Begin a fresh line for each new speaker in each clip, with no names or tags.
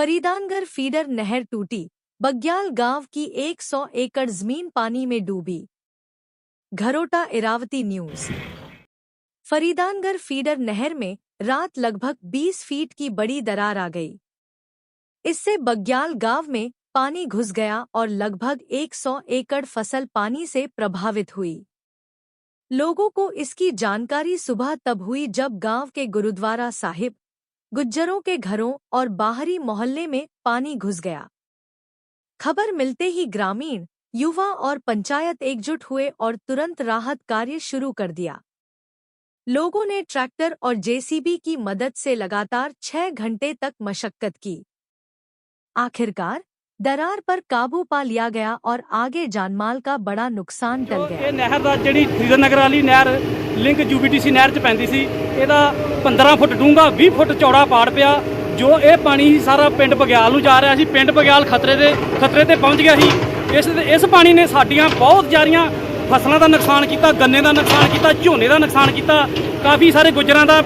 फरीदानगर feeder नहर टूटी, बग्याल गाँव की 100 एकड़ ज़मीन पानी में डूबी। घरोटा इरावती न्यूज़। फरीदानगर फीडर नहर में रात लगभग 20 फीट की बड़ी दरार आ गई। इससे बग्याल गाँव में पानी घुस गया और लगभग 100 एकड़ फ़सल पानी से प्रभावित हुई। लोगों को इसकी जानकारी सुबह तब हुई जब गाँव के गुरुद्वारा साहिब गुज्जरों के घरों और बाहरी मोहल्ले में पानी घुस गया। खबर मिलते ही ग्रामीण युवा और पंचायत एकजुट हुए और तुरंत राहत कार्य शुरू कर दिया। लोगों ने ट्रैक्टर और जेसीबी की मदद से लगातार छह घंटे तक मशक्कत की। आखिरकार दरार पर काबू पा लिया गया और आगे जानमाल का बड़ा नुकसान टल गया।
नहर नहर ਦਾ ਜਿਹੜੀ ਫਰੀਦਨ ਨਗਰ ਵਾਲੀ ਨਹਿਰ ਲਿੰਕ ਯੂਬੀਟੀਸੀ ਨਹਿਰ 'ਚ ਪੈਂਦੀ ਸੀ। ਇਹਦਾ 15 ਫੁੱਟ ਡੂੰਘਾ 20 ਫੁੱਟ ਚੌੜਾ ਪਾੜ ਪਿਆ, ਜੋ ਇਹ ਪਾਣੀ ਸੀ ਸਾਰਾ ਪਿੰਡ ਬਗਿਆਲ ਨੂੰ ਜਾ ਰਿਹਾ ਸੀ। ਪਿੰਡ ਬਗਿਆਲ ਖਤਰੇ ਦੇ, ਖਤਰੇ ਤੇ ਪਹੁੰਚ ਗਿਆ ਸੀ। ਇਸ ਇਸ ਪਾਣੀ ਨੇ ਸਾਡੀਆਂ ਬਹੁਤ ਜਾਰੀਆਂ ਫਸਲਾਂ ਦਾ ਨੁਕਸਾਨ ਕੀਤਾ, ਗੰਨੇ ਦਾ ਨੁਕਸਾਨ ਕੀਤਾ, ਝੋਨੇ ਦਾ ਨੁਕਸਾਨ ਕੀਤਾ, ਕਾਫੀ ਸਾਰੇ ਗੁੱਜਰਾਂ ਦਾ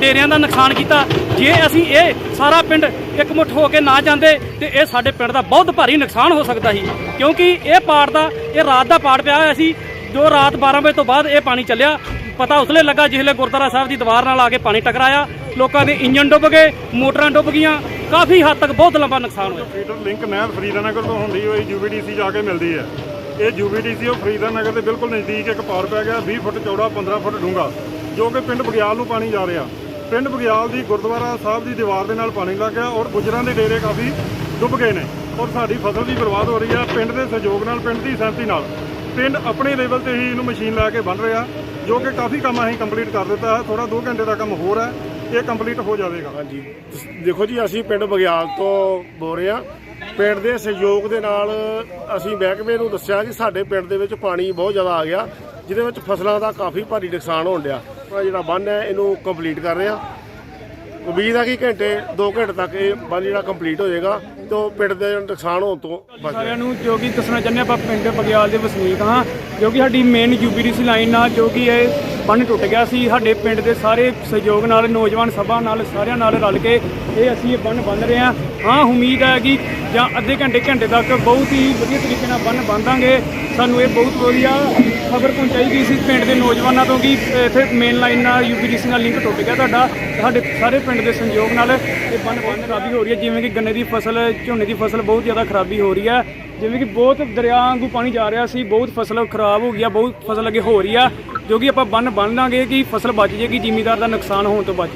ਡੇਰਿਆਂ ਦਾ ਨੁਕਸਾਨ ਕੀਤਾ। ਜੇ ਅਸੀਂ ਇਹ ਸਾਰਾ ਪਿੰਡ ਇਕਮੁੱਠ ਹੋ ਕੇ ਨਾ ਜਾਂਦੇ, ਤੇ ਇਹ ਸਾਡੇ ਪਿੰਡ ਦਾ ਬਹੁਤ ਭਾਰੀ ਨੁਕਸਾਨ ਹੋ ਸਕਦਾ ਸੀ। ਕਿਉਂਕਿ ਇਹ ਪਾੜ ਦਾ, ਇਹ ਰਾਤ ਦਾ ਪਾੜ ਪਿਆ ਹੋਇਆ ਸੀ। ਜੋ ਰਾਤ 12 ਵਜੇ ਤੋਂ ਬਾਅਦ ਇਹ ਪਾਣੀ ਚੱਲਿਆ, ਪਤਾ ਉਸਲੇ ਲੱਗਾ ਜਿਸਲੇ ਗੁਰਦੁਆਰਾ ਸਾਹਿਬ ਦੀ ਦੀਵਾਰ ਨਾਲ ਆ ਕੇ ਪਾਣੀ ਟਕਰਾਇਆ। ਲੋਕਾਂ ਦੇ ਇੰਜਨ ਡੁੱਬ ਗਏ, ਮੋਟਰਾਂ ਡੁੱਬ ਗਈਆਂ। ਕਾਫੀ ਹੱਦ ਤੱਕ ਬਹੁਤ ਲੰਬਾ ਨੁਕਸਾਨ ਹੋਇਆ।
ਫੀਡਰ ਲਿੰਕ ਨਹਿਰ ਫਰੀਦਾਨਗਰ ਤੋਂ ਹੁੰਦੀ ਹੋਈ ਯੂਬੀਡੀਸੀ ਜਾ ਕੇ ਮਿਲਦੀ ਹੈ। ਇਹ ਯੂਬੀਡੀਸੀ ਉਹ ਫਰੀਦਾਨਗਰ ਦੇ ਬਿਲਕੁਲ ਨਜ਼ਦੀਕ ਇੱਕ ਪਾਰ ਪੈ ਗਿਆ 20 ਫੁੱਟ ਚੌੜਾ 15 ਫੁੱਟ ਡੂੰਘਾ, ਜੋ ਕਿ ਪਿੰਡ ਬਗਿਆਲ ਨੂੰ ਪਾਣੀ ਜਾ ਰਿਹਾ। ਪਿੰਡ ਬਗਿਆਲ ਦੀ ਗੁਰਦੁਆਰਾ ਸਾਹਿਬ ਦੀ ਦੀਵਾਰ ਦੇ ਨਾਲ ਪਾਣੀ ਲੱਗ ਗਿਆ ਔਰ ਗੁਜਰਾਂ ਦੇ ਡੇਰੇ ਕਾਫੀ ਡੁੱਬ ਗਏ ਨੇ। ਔਰ ਸਾਡੀ ਫਸਲ ਵੀ ਬਰਬਾਦ ਹੋ ਰਹੀ ਹੈ। ਪਿੰਡ ਦੇ ਸਹਿਯੋਗ ਨਾਲ, ਪਿੰਡ ਦੀ ਸਹਿਮਤੀ ਨਾਲ ਪਿੰਡ ਆਪਣੇ ਲੈਵਲ ਤੇ ਹੀ ਇਹਨੂੰ ਮਸ਼ੀਨ ਲਾ ਕੇ ਬੰਨ ਰਿਹਾ, ਜੋ ਕਿ ਕਾਫੀ ਕੰਮ ਅਸੀਂ ਕੰਪਲੀਟ ਕਰ ਦਿੱਤਾ ਹੈ। ਥੋੜਾ 2 ਘੰਟੇ ਦਾ ਕੰਮ ਹੋਰ ਹੈ, ਇਹ ਕੰਪਲੀਟ ਹੋ ਜਾਵੇਗਾ।
ਹਾਂਜੀ। ਦੇਖੋ ਜੀ, ਅਸੀਂ ਪਿੰਡ ਬਗਿਆਲ ਤੋਂ ਬੋਲ ਰਹੇ ਹਾਂ। ਪਿੰਡ ਦੇ ਸਹਿਯੋਗ ਦੇ ਨਾਲ ਅਸੀਂ ਮਹਿਕਮੇ ਨੂੰ ਦੱਸਿਆ ਕਿ ਸਾਡੇ ਪਿੰਡ ਦੇ ਵਿੱਚ ਪਾਣੀ ਬਹੁਤ ਜ਼ਿਆਦਾ ਆ ਗਿਆ, ਜਿਹਦੇ ਵਿੱਚ ਫਸਲਾਂ ਦਾ ਕਾਫੀ ਭਾਰੀ ਨੁਕਸਾਨ ਹੋਣ ਡਿਆ। ਜਿਹੜਾ ਬੰਨ ਹੈ, ਇਹਨੂੰ ਕੰਪਲੀਟ ਕਰ ਰਹੇ ਹਾਂ। ਉਮੀਦ ਹੈ ਕਿ ਘੰਟੇ 2 ਘੰਟੇ ਤੱਕ ਇਹ ਬੰਨ ਜਿਹੜਾ ਕੰਪਲੀਟ ਹੋ ਜਾਏਗਾ ਤੇ ਪਿੰਡ ਦੇ ਨੁਕਸਾਨ ਹੋਣ ਤੋਂ ਬਚ
ਸਾਰਿਆਂ ਨੂੰ ਜੋ ਕਿ ਦੱਸਣਾ ਚਾਹੁੰਦੇ ਆਪਾਂ ਪਿੰਡ ਬਗਿਆਲ ਦੇ ਵਸਨੀਕ ਹਾਂ, ਜੋ ਕਿ ਸਾਡੀ ਮੇਨ ਯੂਬੀਡੀਸੀ ਲਾਈਨ ਨਾਲ ਜੋ ਕਿ ਇਹ ਬੰਨ ਟੁੱਟ ਗਿਆ ਸੀ। ਸਾਡੇ ਪਿੰਡ ਦੇ ਸਾਰੇ ਸਹਿਯੋਗ ਨਾਲ, ਨੌਜਵਾਨ ਸਭਾ ਨਾਲ, ਸਾਰਿਆਂ ਨਾਲ ਰਲ ਕੇ ਇਹ ਅਸੀਂ ਇਹ ਬੰਨ ਬੰਨ ਰਹੇ ਹਾਂ। ਹਾਂ, ਉਮੀਦ ਹੈ ਕਿ ਜਾਂ ਅੱਧੇ ਘੰਟੇ ਘੰਟੇ ਤੱਕ ਬਹੁਤ ਹੀ ਵਧੀਆ ਤਰੀਕੇ ਨਾਲ ਬੰਨ ਬੰਦਾਂਗੇ ਸਾਨੂੰ ਇਹ ਬਹੁਤ ਵਧੀਆ ਖਬਰ ਪਹੁੰਚਾਈ ਗਈ ਸੀ ਪਿੰਡ ਦੇ ਨੌਜਵਾਨਾਂ ਤੋਂ ਕਿ ਇੱਥੇ ਮੇਨ ਲਾਈਨ ਨਾਲ ਯੂਬੀਡੀਸੀ ਨਾਲ ਲਿੰਕ ਟੁੱਟ ਗਿਆ ਤੁਹਾਡਾ। ਸਾਡੇ ਸਾਰੇ ਪਿੰਡ ਦੇ ਸੰਯੋਗ ਨਾਲ ਇਹ ਬੰਨ ਬੰਨ ਖਰਾਬੀ ਹੋ ਰਹੀ ਹੈ। ਜਿਵੇਂ ਕਿ ਗੰਨੇ ਦੀ ਫਸਲ, ਝੋਨੇ ਦੀ ਫਸਲ ਬਹੁਤ ਜ਼ਿਆਦਾ ਖਰਾਬੀ ਹੋ ਰਹੀ ਹੈ। ਜਿਵੇਂ ਕਿ ਬਹੁਤ ਦਰਿਆ ਵਾਂਗੂ ਪਾਣੀ ਜਾ ਰਿਹਾ ਸੀ, ਬਹੁਤ ਫਸਲ ਖਰਾਬ ਹੋ ਗਈ ਆ ਬਹੁਤ ਫਸਲ ਅੱਗੇ ਹੋ ਰਹੀ ਆ ਜੋ ਕਿ ਆਪਾਂ ਬੰਨ ਬੰਨ ਲਾਂਗੇ ਕਿ ਫਸਲ ਬਚ ਜੇਗੀ ਜ਼ਿਮੀਦਾਰ ਦਾ ਨੁਕਸਾਨ ਹੋਣ ਤੋਂ ਬਚ